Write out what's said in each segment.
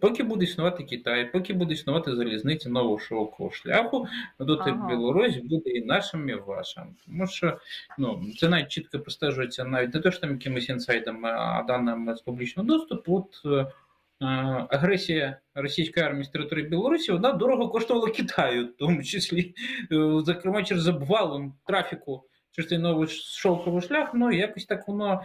Поки буде існувати Китай, поки буде існувати залізниця нового широкого шляху, доти Ага. Білорусь буде і нашим, і вашим. Тому що ну, це навіть чітко простежується навіть не те, що там якимись інсайдами, а даними з публічного доступу. От е, агресія російської армії з території Білорусі вона дорого коштувала Китаю, в тому числі, е, зокрема через обвалом трафіку через цей новий шовковий шлях, ну якось так воно.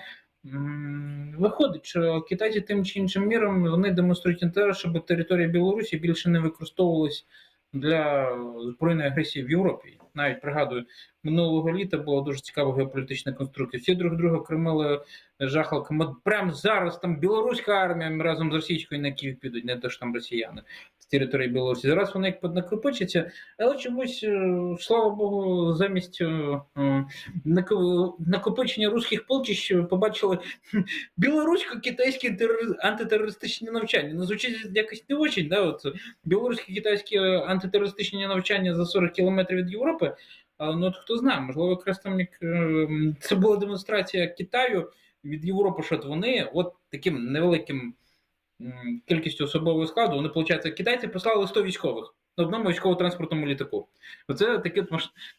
Виходить, що китайці тим чи іншим міром вони демонструють інтерес, щоб територія Білорусі більше не використовувалась для збройної агресії в Європі. Навіть пригадую, минулого літа була дуже цікава геополітична конструкція. Всі друг друга кремили жахалками. От прямо зараз там білоруська армія разом з російською на Київ підуть, не те що там росіяни з території Білорусі. Зараз вони як поднакопичаться, але чомусь, е, слава Богу, замість е, е, накопичення руських полчищ побачили білорусько-китайські терори- антитерористичні навчання. Ну, звучить якось не очень, да? От білорусько-китайські антитерористичні навчання за 40 кілометрів від Європи. Але ну от хто знає, можливо, якраз там як е, це була демонстрація Китаю від Європи, що вони от таким невеликим кількістю особового складу, вони, виходить, китайці послали 100 військових на одному військово-транспортному літаку. Оце таке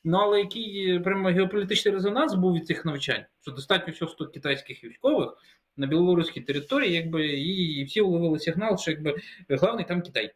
Ну але який е, прямо геополітичний резонанс був від цих навчань, що достатньо всього 100 китайських військових на білоруській території, якби і всі уловили сигнал, що якби головний там Китай.